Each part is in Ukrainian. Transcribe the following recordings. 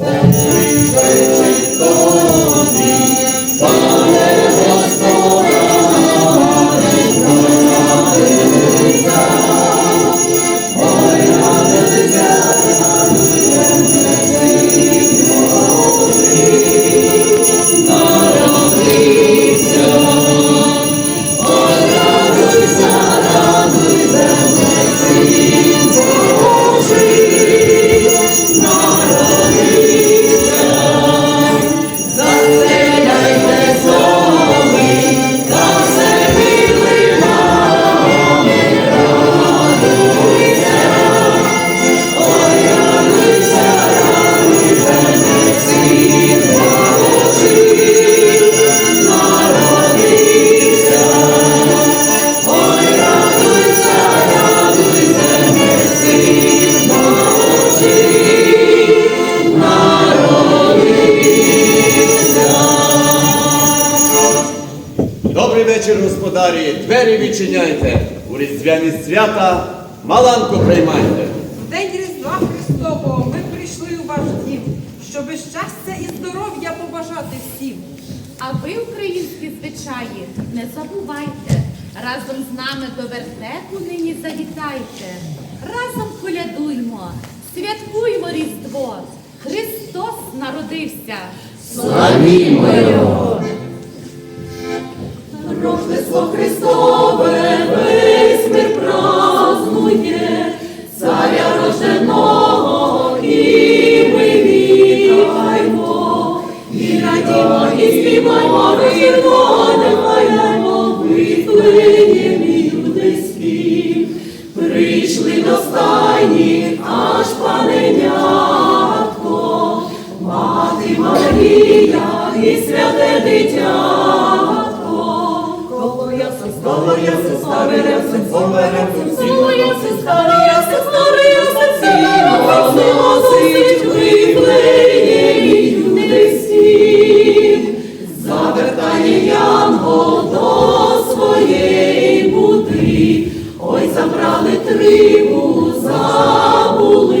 Добрий А ви, українські звичаї, не забувайте. Разом з нами до вертепу нині завітайте. Разом колядуймо, святкуймо Різдво. Христос народився. Рождество аж паненятко, мати Марія і святе дитятко. Коло ясен, коло ясен, старий ясен, помер ясен, коло ясен, старий ясен, старий ясен, сіно, носить виплеємі юдесі. Завертає Янго до своєї буди, ой, забрали триву, забули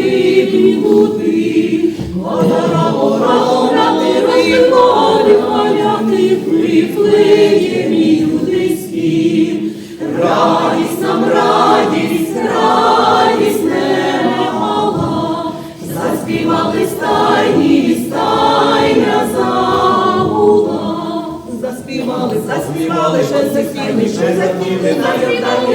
заспівали. Заспівали, ще захіли, ще захіли, на Йордані,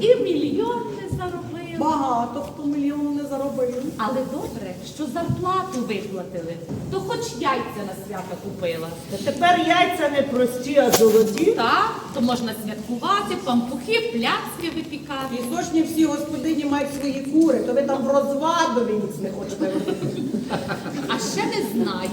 і мільйон не заробила. багато хто мільйон не заробив. Але добре, що зарплату виплатили, то хоч яйця на свято купила. Тепер яйця не прості, а золоті. Так, то можна святкувати, пампухи, пляцки випікати. Пісочні всі господині мають свої кури, то ви там в розвадові ніц не хочете робити. А ще не знаю,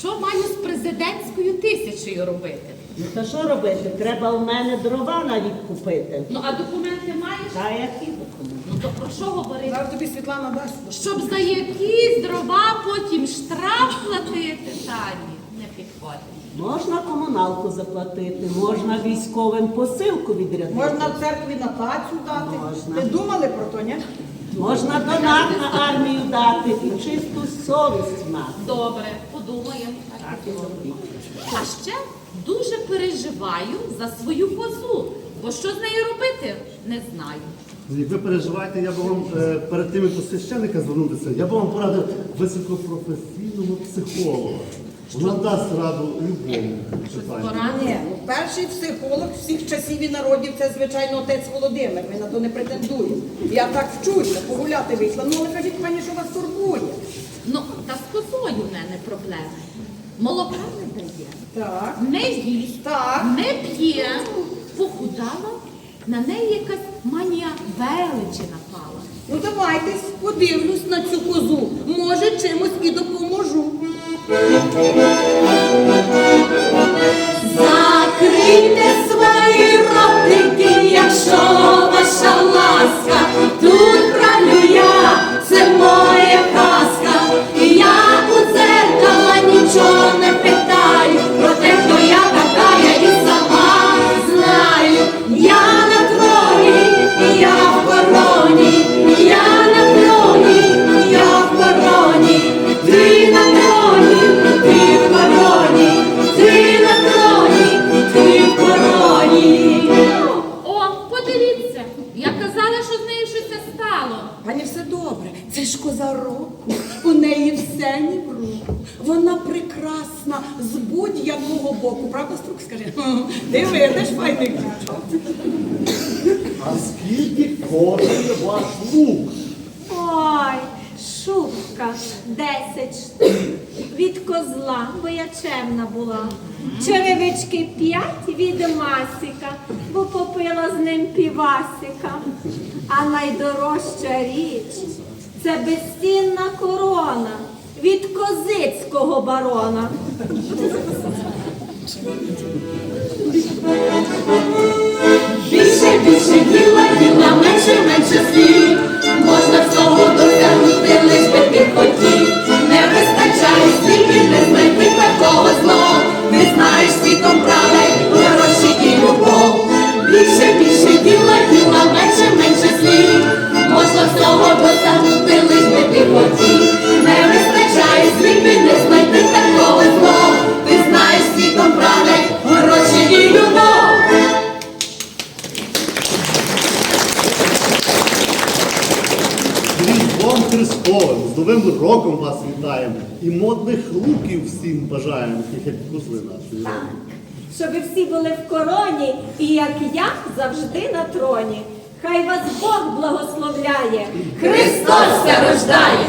що маю з президентською тисячею робити. Ну та що робити? Треба в мене дрова навіть купити. Ну а документи маєш? Та які документи? Ну то про що говорити? Зараз тобі Світлана дасть. Щоб за якісь дрова потім штраф платити, та ні, не підходить. Можна комуналку заплатити, можна військовим посилку відрядити. Можна в церкві на тацю дати. Можна. Ви думали про то, ні? Можна донат на армію дати і чисту совість мати. Добре, подумаємо. Так і зробіть. А ще дуже переживаю за свою козу, бо що з нею робити, не знаю. Ви переживаєте, я би вам е, перед тим, як до священника звернутися, я би вам порадив високопрофесійного психолога. Вона дасть раду любому. Ні, ну перший психолог всіх часів і народів це, звичайно, отець Володимир. Ми на то не претендуємо. Я так вчуся, погуляти вийшла. Ну, але кажіть, пані, що вас турбує? Ну, та з козою в мене проблеми молока не дає, так. не їсть, так. не п'є, похудала, на неї якась манія величі напала. Ну давайте подивлюсь на цю козу. Може, чимось і допоможу. Закрийте свої ротики, якщо ваша. Шубка, десять штук. Від козла, бо я чемна була. Черевички п'ять від масика, бо попила з ним півасика. А найдорожча річ це безцінна корона від козицького барона. Більше, більше діла, діла, менше, менше слів. Можна всього лиш би ти. Не вистачає слів, не знайти такого зло. не знаєш світом правил, гроші і. Більше, більше діла, діла, менше, менше слів. Можна всього досягнути, всім бажаємо, як козли нашої. Щоб ви всі були в короні, і як я завжди на троні. Хай вас Бог благословляє. Христос ся рождає.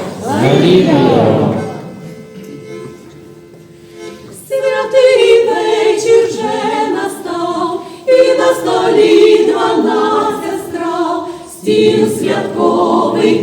Святий вечір вже настав, і на столі дванадцять страв, стіл святковий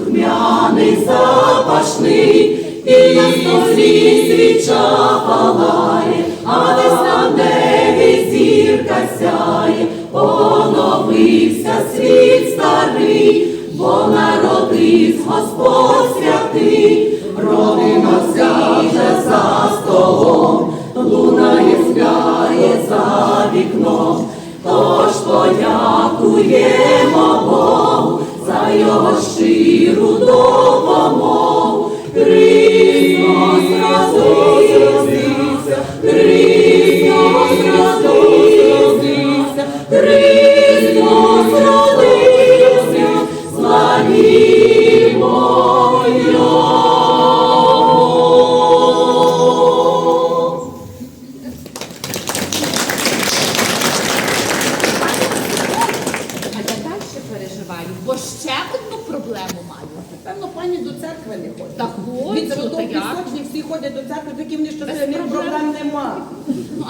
духмяний запашний, і на столі свіча палає, а десь на небі зірка сяє, оновився світ старий, бо народився Господь святий, родина вся вже за столом, лунає, спяє за вікном, тож подякуємо за його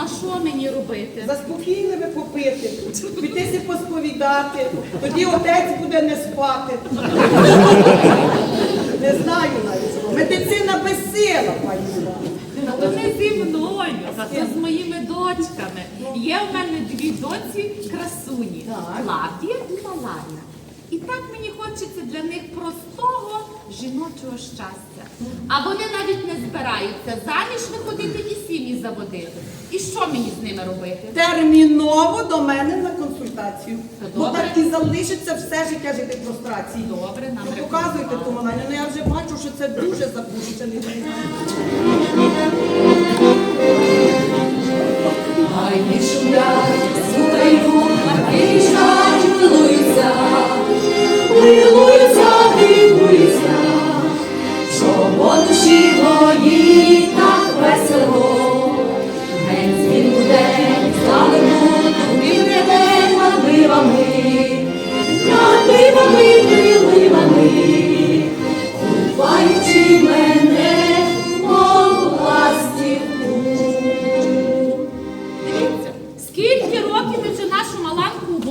а що мені робити? Заспокійливе попити, пійтися посповідати, тоді отець буде не спати. Не знаю навіть. Медицина безсила, пані. Та то не зі мною, та то з моїми дочками. Є в мене дві доці красуні Клавдія і Маларія. І так мені хочеться для них простого жіночого щастя. А вони навіть не збираються заміж виходити і сім'ї заводити. І що мені з ними робити? Терміново до мене на консультацію. Та Бо добре. так і залишиться все життя жити в прострації. Добре, нам Ну, Показуйте рекомендували. ту Маланю, ну я вже бачу, що це дуже запущений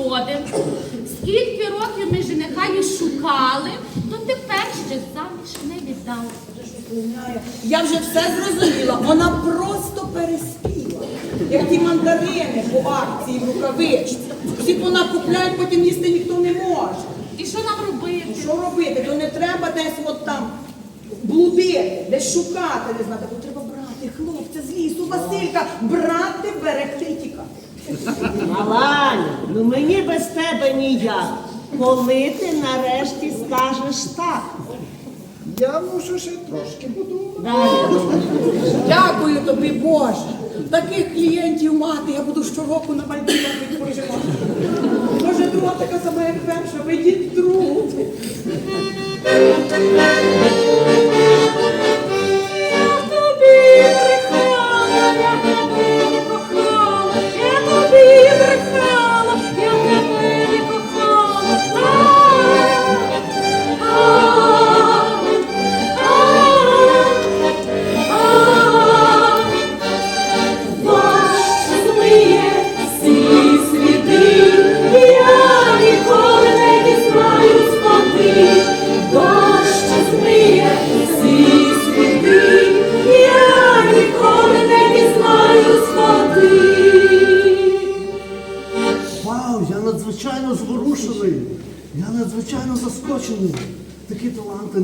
маланку скільки років ми жениха її шукали, то тепер ще заміж не віддали. Я вже все зрозуміла, вона просто переспіла. Як ті мандарини по акції в рукавичці. Всі понакупляють, потім їсти ніхто не може. І що нам робити? Що робити? То не треба десь от там блудити, десь шукати, не знати, бо треба брати хлопця з лісу, Василька, брати, берегти і тікати. Маланя, ну мені без тебе ніяк. Коли ти нарешті скажеш так? Я мушу ще трошки подумати. Дякую тобі, Боже. Таких клієнтів мати, я буду щороку на Мальдівах відпочивати. Може, друга така сама, як перша, ведіть другу.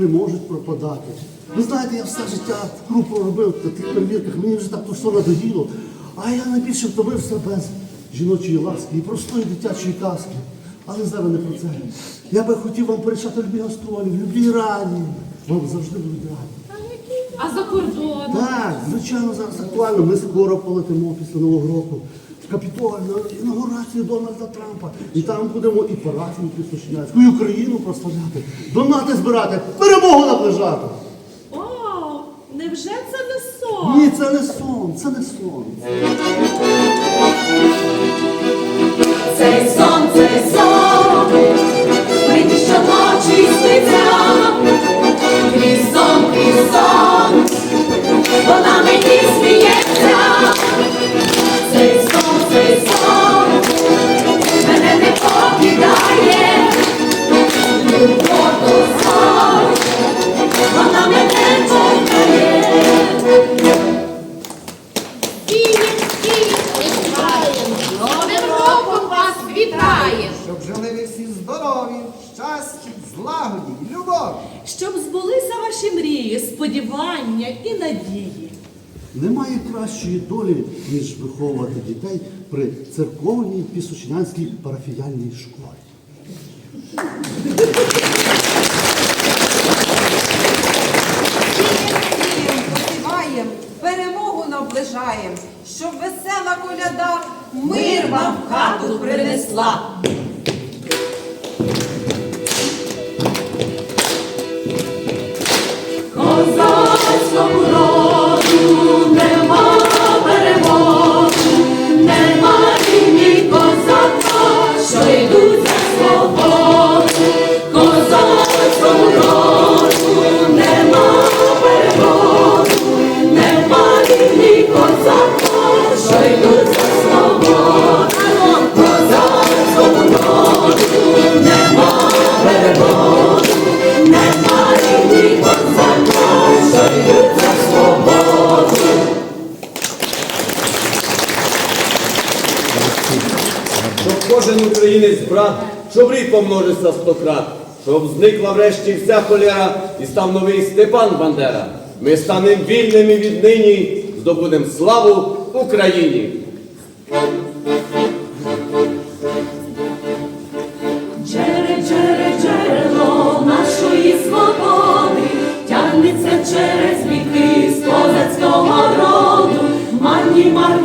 Не можуть пропадати. Ви знаєте, я все життя в кру проробив на тих перевірках, мені вже так то все надоїло. А я найбільше втомився без жіночої ласки і простої дитячої казки. Але зараз не про це. Я би хотів вам порішати любі гастролі, в любій раді. Вам завжди будуть раді. А за кордоном? Так, звичайно, зараз актуально. Ми скоро полетимо після Нового року в Капітоль інаугурацію Дональда Трампа. І там будемо і парафію Пістошинянську, і Україну прославляти, донати збирати, перемогу наближати. О, невже це не сон? Ні, це не сон, це не сон. Цей сон, цей сон, мені щоночі сниться, крізь сон, крізь сон, вона мені сміється. Немає кращої долі, ніж виховувати дітей при церковній пісочнянській парафіяльній школі. Посіваєм, перемогу наближаєм, щоб весела коляда мир вам хату принесла. Кожен українець брат, щоб рік помножився стократ, щоб зникла врешті вся холера і став новий Степан Бандера. Ми станемо вільними віднині, здобудемо славу Україні. Джере, джере, джерело нашої свободи, тягнеться через віки з козацького роду. Марні, марні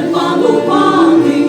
буде панувати.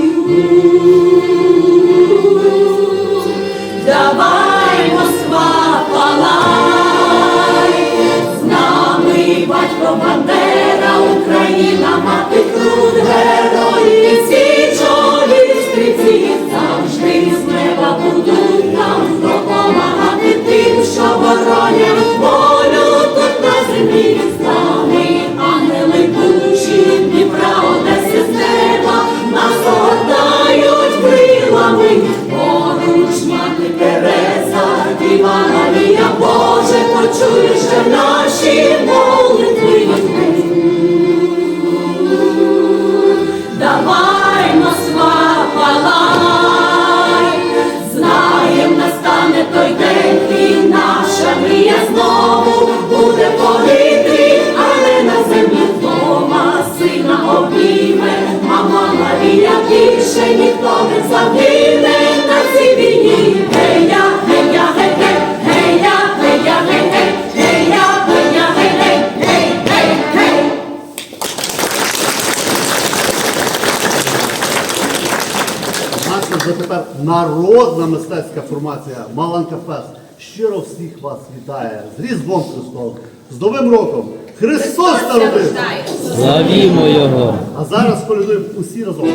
Народна мистецька формація Маланка Фест. Щиро всіх вас вітає з Різдвом Христовим, з Новим роком! Христос народився! Славімо Його! А зараз полюдуємо усі разом.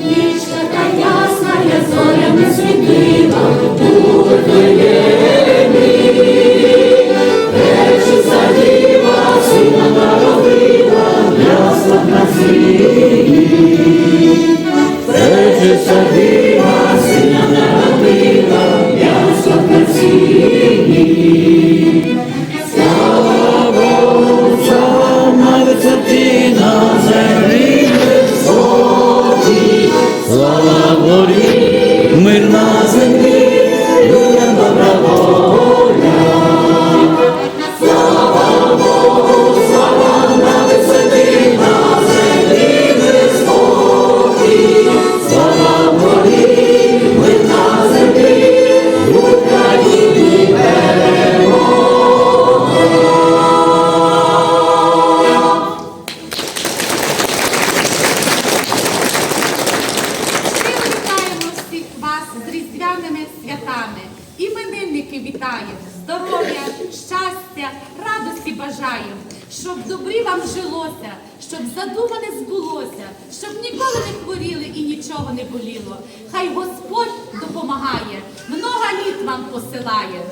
Ніч така ясна, я зорями світила у святами. Іменинники вітаємо, здоров'я, щастя, радості бажаємо, щоб добрі вам жилося, щоб задумане збулося, щоб ніколи не хворіли і нічого не боліло. Хай Господь допомагає, много літ вам посилає.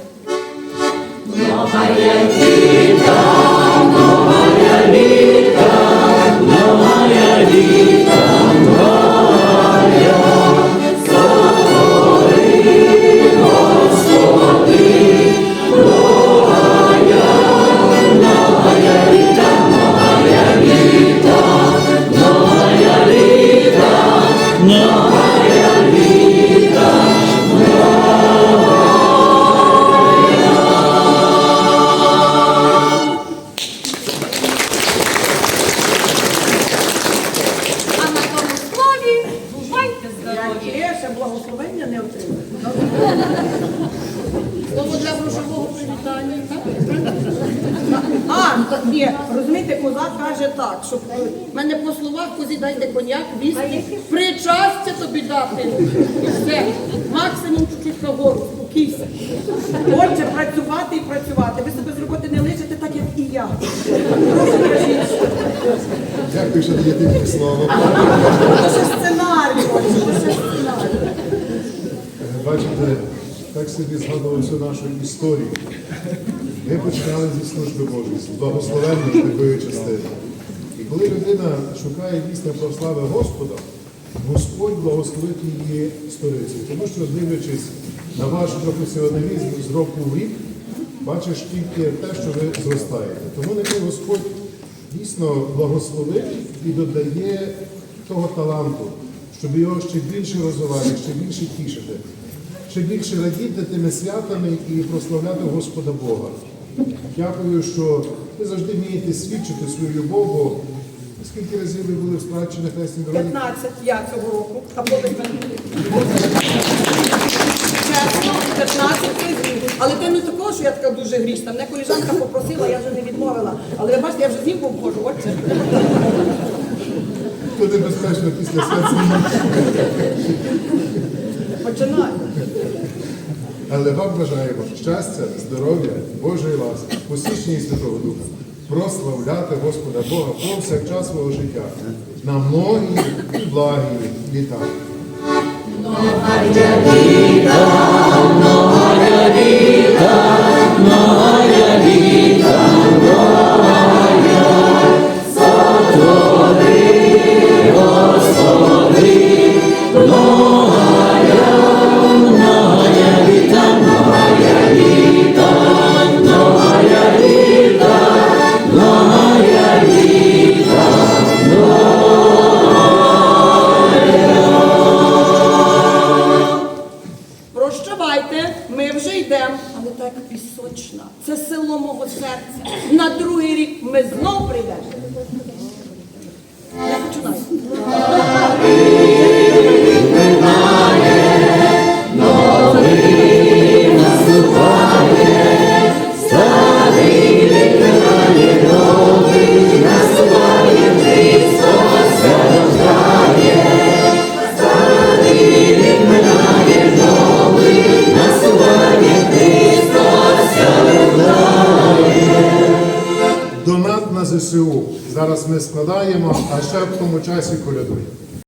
Я. Дякую, що даєте мені слово. Це сценарій, це сценарій. Бачите, так собі згадував всю нашу історію. Ми починали зі служби Божої, з благословенної такої частини. І коли людина шукає дійсно про слави Господа, Господь благословить її сторицею. Тому що, дивлячись на ваш професіоналізм з року в рік, бачиш тільки те, що ви зростаєте. Тому нехай Господь дійсно благословить і додає того таланту, щоб його ще більше розвивати, ще більше тішити, ще більше радіти тими святами і прославляти Господа Бога. Дякую, що ви завжди вмієте свідчити свою любов, бо скільки разів ви були в спадщі на Хресній дорозі? 15 я цього року. А Чесно, 15 разів. Але ти не такого, що я така дуже грішна. Мене коліжанка попросила, я вже не відмовила. Але ви бачите, я вже зімку обходжу, отже. Тут небезпечно після свят знімати. Починаю. Але вам бажаємо щастя, здоров'я, Божої ласки, посічення і Святого Духа, прославляти Господа Бога повсякчас свого життя на многі і благі літа. Прощавайте, Так пісочна. Це село мого серця. На другий рік ми знов прийдемо. Я починаю. Складаємо, а ще в тому часі колядуємо.